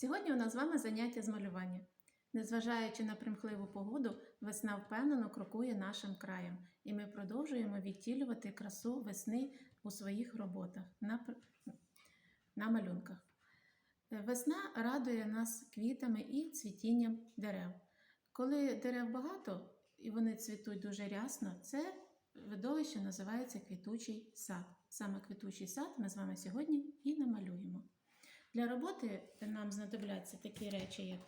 Сьогодні у нас з вами заняття з малювання. Незважаючи на примхливу погоду, весна впевнено крокує нашим краєм, і ми продовжуємо відтілювати красу весни у своїх роботах на, на малюнках. Е, Весна радує нас квітами і цвітінням дерев. Коли дерев багато і вони цвітуть дуже рясно, це видовище називається квітучий сад. Саме квітучий сад ми з вами сьогодні і намалюємо. Для роботи нам знадобляться такі речі, як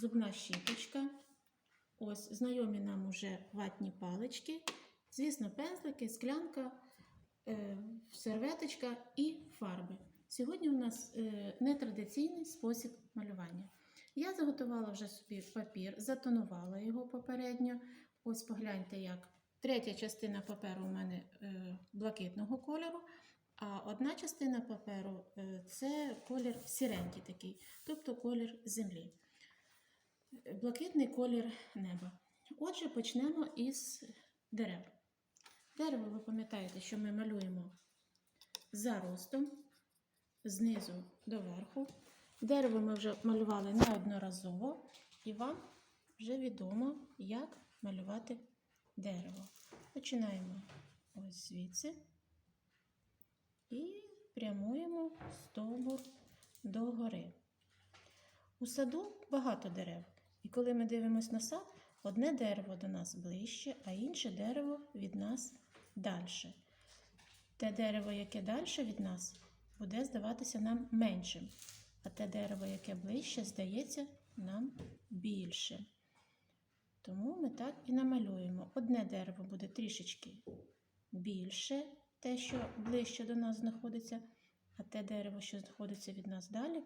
зубна щіточка, ось знайомі нам уже ватні палички, звісно, пензлики, склянка, е, серветочка і фарби. Сьогодні у нас е, нетрадиційний спосіб малювання. Я заготувала вже собі папір, затонувала його попередньо. Ось погляньте, як третя частина паперу у мене е, блакитного кольору, а одна частина паперу е, це колір сіренький такий, тобто колір землі. Блакитний колір неба. Отже, почнемо із дерев. Дерево, ви пам'ятаєте, що ми малюємо за ростом, знизу до верху. Дерево ми вже малювали неодноразово, і вам вже відомо, як малювати дерево. Починаємо ось звідси і прямуємо стовбур до гори. У саду багато дерев, і коли ми дивимося на сад, одне дерево до нас ближче, а інше дерево від нас далі. Те дерево, яке далі від нас, буде здаватися нам меншим, а те дерево, яке ближче, здається нам більше. Тому ми так і намалюємо. Одне дерево буде трішечки більше, те, що ближче до нас знаходиться, а те дерево, що знаходиться від нас далі,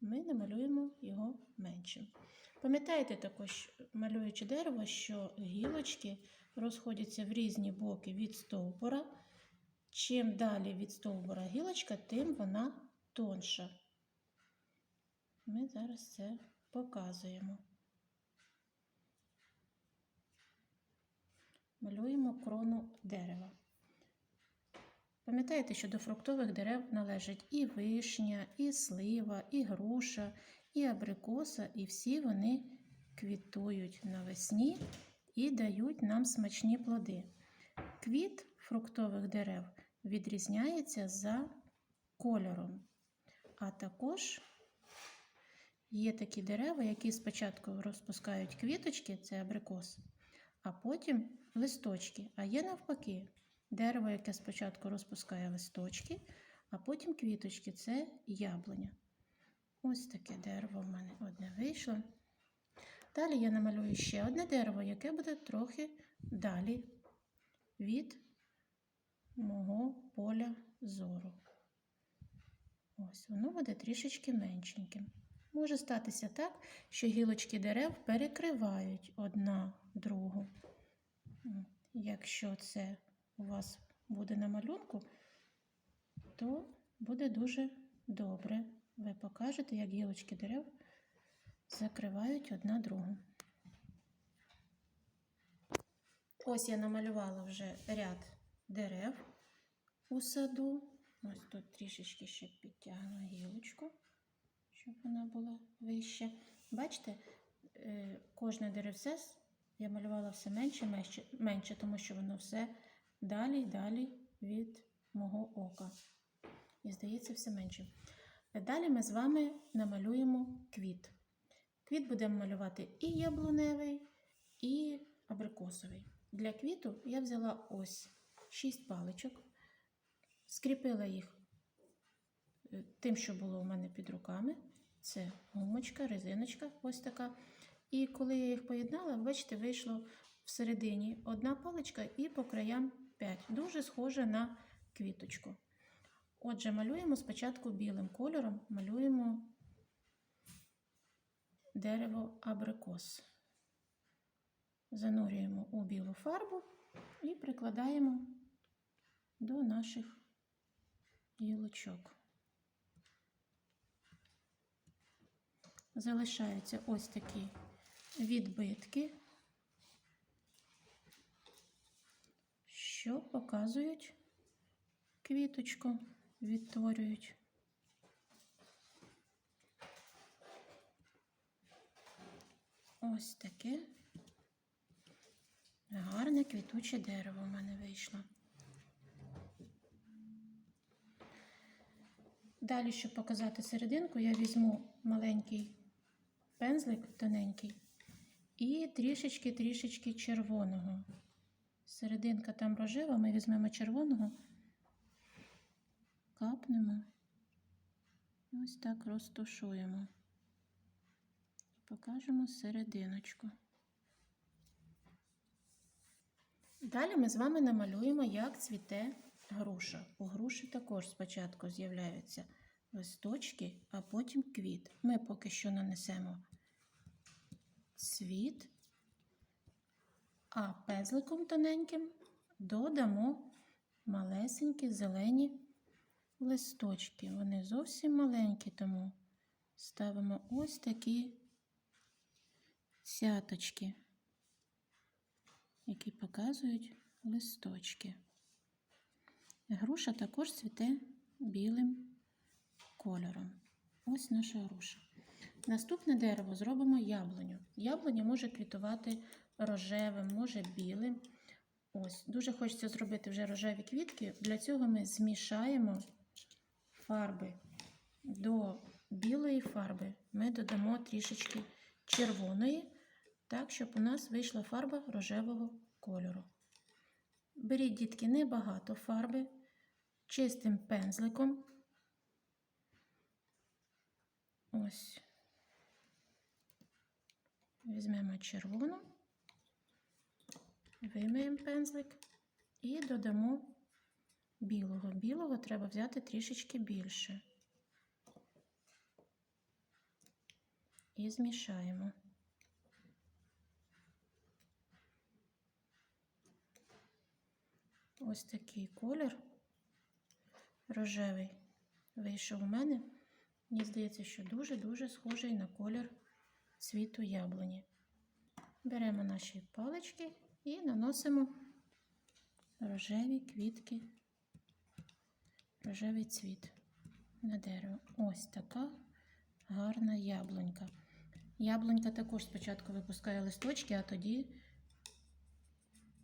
ми намалюємо його меншим. Пам'ятаєте також, малюючи дерево, що гілочки розходяться в різні боки від стовбура. Чим далі від стовбура гілочка, тим вона тонша. Ми зараз це показуємо. Малюємо крону дерева. Пам'ятаєте, що до фруктових дерев належать і вишня, і слива, і груша, і абрикоса, і всі вони квітують навесні і дають нам смачні плоди. Квіт фруктових дерев відрізняється за кольором, а також є такі дерева, які спочатку розпускають квіточки, це абрикос, а потім листочки. А є навпаки, дерево, яке спочатку розпускає листочки, а потім квіточки це яблуня. Ось таке дерево в мене одне вийшло. Далі я намалюю ще одне дерево, яке буде трохи далі від мого поля зору. Ось, воно буде трішечки меншеньким. Може статися так, що гілочки дерев перекривають одна другу. Якщо це у вас буде на малюнку, то буде дуже добре. Ви покажете, як гілочки дерев закривають одна другу. Ось я намалювала вже ряд дерев у саду. Ось тут трішечки ще підтягну гілочку, щоб вона була вища. Бачите, е, кожне деревце я малювала все менше, менше, менше, тому що воно все далі й далі від мого ока. І здається, все менше. Далі ми з вами намалюємо квіт. Квіт будемо малювати і яблуневий, і абрикосовий. Для квіту я взяла ось 6 паличок, скріпила їх е, тим, що було у мене під руками. Це гумочка, резиночка, ось така. І коли я їх поєднала, бачите, вийшло всередині одна паличка і по краям 5. Дуже схоже на квіточку. Отже, малюємо спочатку білим кольором, малюємо дерево абрикос. Занурюємо у білу фарбу і прикладаємо до наших гілочок. Залишаються ось такі відбитки, що показують квіточку, відтворюють. Ось таке гарне квітуче дерево в мене вийшло. Далі, щоб показати серединку, я візьму маленький пензлик тоненький і трішечки-трішечки червоного. Серединка там рожева, ми візьмемо червоного, капнемо і ось так розтушуємо. Покажемо серединочку. Далі ми з вами намалюємо, як цвіте груша. У груші також спочатку з'являються листочки, а потім квіт. Ми поки що нанесемо цвіт, а пезликом тоненьким додамо малесенькі зелені листочки. Вони зовсім маленькі, тому ставимо ось такі сяточки, які показують листочки. Груша також цвіте білим кольором. Ось наша груша. Наступне дерево зробимо яблуню. Яблуня може квітувати рожевим, може білим. Ось, дуже хочеться зробити вже рожеві квітки. Для цього ми змішаємо фарби до білої фарби. Ми додамо трішечки червоної, так, щоб у нас вийшла фарба рожевого кольору. Беріть, дітки, небагато фарби, чистим пензликом. Ось. Візьмемо червону, вимиємо пензлик і додамо білого. Білого треба взяти трішечки більше. І змішаємо. Ось такий колір рожевий вийшов у мене. Мені здається, що дуже-дуже схожий на колір цвіту яблуні. Беремо наші палички і наносимо рожеві квітки, рожевий цвіт на дерево. Ось така гарна яблунька. Яблунька також спочатку випускає листочки, а тоді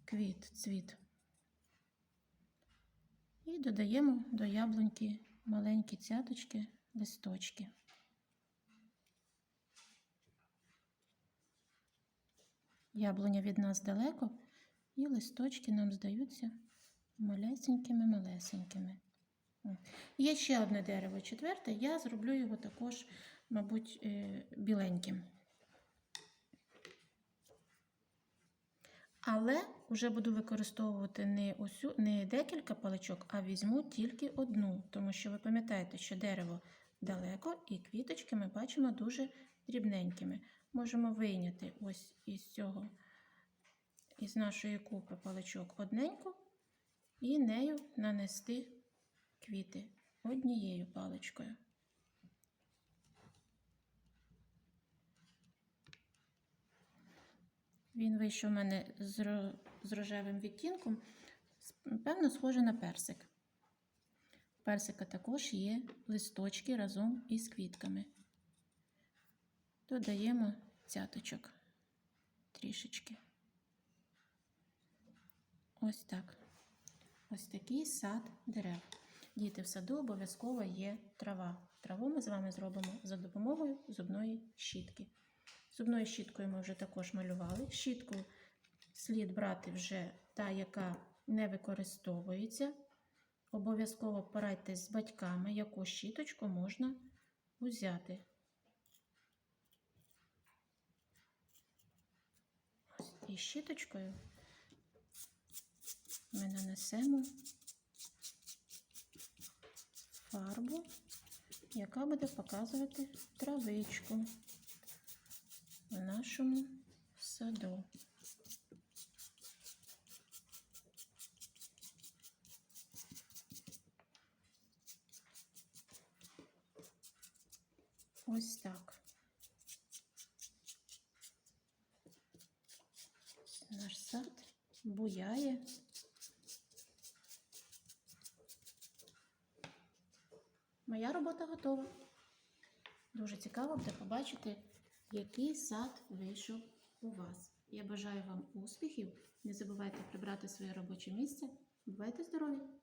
квіт, цвіт. І додаємо до яблуньки маленькі цяточки, листочки. Яблуня від нас далеко, і листочки нам здаються малесенькими-малесенькими. Є ще одне дерево, четверте. Я зроблю його також, мабуть, е, біленьким. Але вже буду використовувати не усю, не декілька паличок, а візьму тільки одну, тому що ви пам'ятаєте, що дерево далеко і квіточки ми бачимо дуже дрібненькими. Можемо вийняти ось із цього, із нашої купи паличок одненьку і нею нанести квіти однією паличкою. Він вийшов у мене з, ро- з рожевим відтінком, певно, схоже на персик. У персика також є листочки разом із квітками. Додаємо цяточок трішечки. Ось так. Ось такий сад дерев. Діти, в саду обов'язково є трава. Траву ми з вами зробимо за допомогою зубної щітки. Зубною щіткою ми вже також малювали. Щітку слід брати вже та, яка не використовується. Обов'язково порадьтесь з батьками, яку щіточку можна взяти. І щіточкою ми нанесемо фарбу, яка буде показувати травичку в нашому саду. Ось так. Наш сад буяє. Моя робота готова. Дуже цікаво буде побачити, який сад вийшов у вас. Я бажаю вам успіхів. Не забувайте прибрати своє робоче місце. Бувайте здорові!